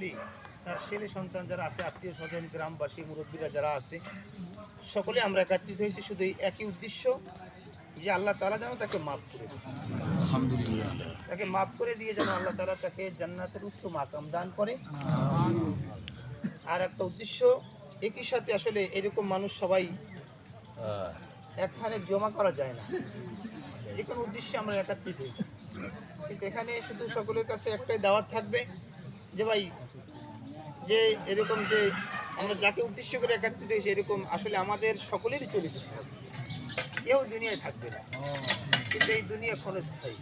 সকলেই তার ছেলে সন্তান যারা আছে আত্মীয় স্বজন গ্রামবাসী মুরব্বীরা যারা আছে সকলে আমরা একত্রিত হয়েছি শুধু এই একই উদ্দেশ্য যে আল্লাহ তারা যেন তাকে মাফ করে তাকে মাফ করে দিয়ে যেন আল্লাহ তারা তাকে জান্নাতের উচ্চ মাকাম দান করে। আর একটা উদ্দেশ্য একই সাথে আসলে এরকম মানুষ সবাই একখানে জমা করা যায় না। যে কোনো উদ্দেশ্যে আমরা একত্রিত হয়েছি। কিন্তু এখানে শুধু সকলের কাছে একটাই দাওয়াত থাকবে যে ভাই যে এরকম যে আমরা যাকে উদ্দেশ্য করে একত্রিত হয়েছি এরকম আসলে আমাদের সকলেরই চলে যেতে হবে কেউ দুনিয়ায় থাকবে না। কিন্তু এই দুনিয়া ক্ষণস্থায়ী।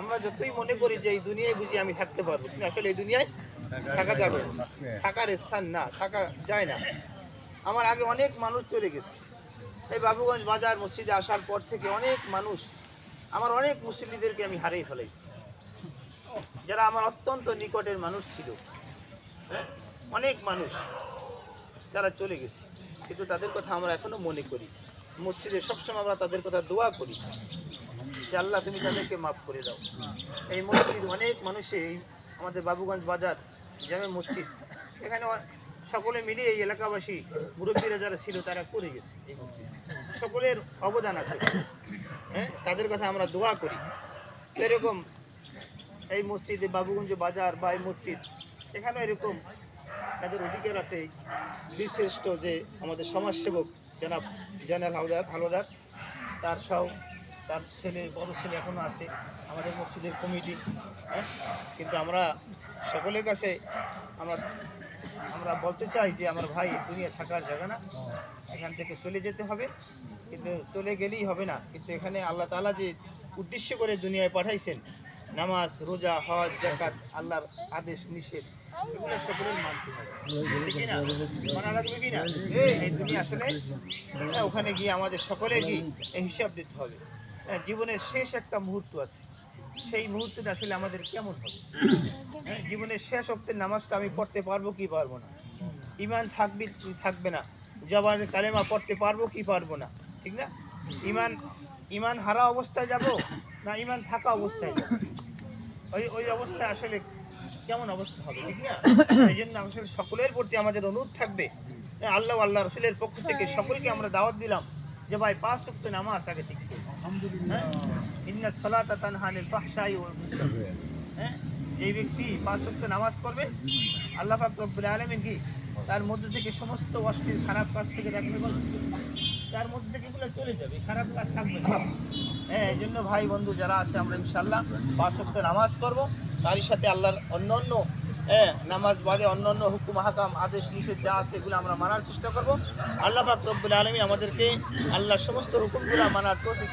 আমরা যতই মনে করি যে এই দুনিয়ায় বুঝি আমি থাকতে পারব, কিন্তু আসলে এই দুনিয়ায় থাকা যাবে। থাকার স্থান না, থাকা যায় না। আমার আগে অনেক মানুষ চলে গেছে। এই বাবুগঞ্জ বাজার মসজিদে আসার পর থেকে অনেক মানুষ, আমার অনেক মুসলিমদেরকে আমি হারিয়ে ফেলাইছি। যারা আমার অত্যন্ত নিকটের মানুষ ছিল। হ্যাঁ? অনেক মানুষ যারা চলে গেছে। কিন্তু তাদের কথা আমরা এখনও মনে করি। মসজিদে সবসময় আমরা তাদের কথা দোয়া করি। যে আল্লাহ, তুমি তাদেরকে মাফ করে দাও। এই মসজিদ, অনেক মানুষে আমাদের বাবুগঞ্জ বাজার, জামে মসজিদ, এখানে সকলে মিলে এই এলাকাবাসী, মুরব্বীরা যারা ছিল, তারা করে গেছে এই মসজিদ। সকলের অবদান আছে। হ্যাঁ? তাদের কথা আমরা দোয়া করি। এরকম এই মসজিদে, বাবুগঞ্জ বাজার বা এই মসজিদ এখানে এরকম তাদের অধিকার আছে। বিশিষ্ট যে আমাদের সমাজসেবক জনাব জেনারেল হালদার হালদার, তার সহ তার ছেলে, বড় ছেলে এখনও আছে আমাদের মসজিদের কমিটি হ্যাঁ? কিন্তু আমরা সকলের কাছে আমরা আমরা বলতে চাই যে আমার ভাই দুনিয়া থাকার জায়গা না। এখান থেকে চলে যেতে হবে, কিন্তু চলে গেলেই হবে না। কিন্তু এখানে আল্লাহ তালা যে উদ্দেশ্য করে দুনিয়ায় পাঠাইছেন, নামাজ, রোজা, হজ জাকাত আল্লাহর আদেশ নিষেধ। এই আসলে ওখানে গিয়ে আমাদের সকলে গিয়ে হিসাব দিতে হবে। হ্যাঁ, জীবনের শেষ একটা মুহূর্ত আছে। সেই মুহূর্তটা আসলে আমাদের কেমন হবে? হ্যাঁ, জীবনের শেষ অব্দের নামাজটা আমি পড়তে পারব কি পারব না? ইমান থাকবে থাকবে না। জবানে কালেমা পড়তে পারব কি পারব না? ঠিক না? ইমান ইমান হারা অবস্থায় যাব না ইমান থাকা অবস্থায় যাব? ওই ওই অবস্থায় আসলে কেমন অবস্থা হবে, ঠিক না? এই জন্য আসলে সকলের প্রতি আমাদের অনুরোধ থাকবে যে আল্লাহ আল্লাহ রসুলের পক্ষ থেকে সকলকে আমরা দাওয়াত দিলাম যে, ভাই, পাঁচ সপ্ত নামাজ আগে ঠিক হ্যাঁ? হ্যাঁ? যেই ব্যক্তি পাঁচ সপ্ত নামাজ পড়বে, আল্লাহ পাক আলামিন কি, তার মধ্যে থেকে সমস্ত অশ্লীল খারাপ কাজ থেকে রাখবে বল। তার মধ্যে এগুলো চলে যাবে, খারাপ কাজ থাকবে হ্যাঁ এই জন্য ভাই, বন্ধু, যারা আছে, আমরা ইনশাল্লাহ বাসক্ত নামাজ পড়ব। তারই সাথে আল্লাহর অন্য অন্য হ্যাঁ নামাজ বাদে অন্য অন্য হুকুম, হাকাম, আদেশ, নিষেধ যা আছে, এগুলো আমরা মানার চেষ্টা করব। আল্লাহ পাক রব্বুল আলমী আমাদেরকে আল্লাহর সমস্ত হুকুমগুলো মানার করুন।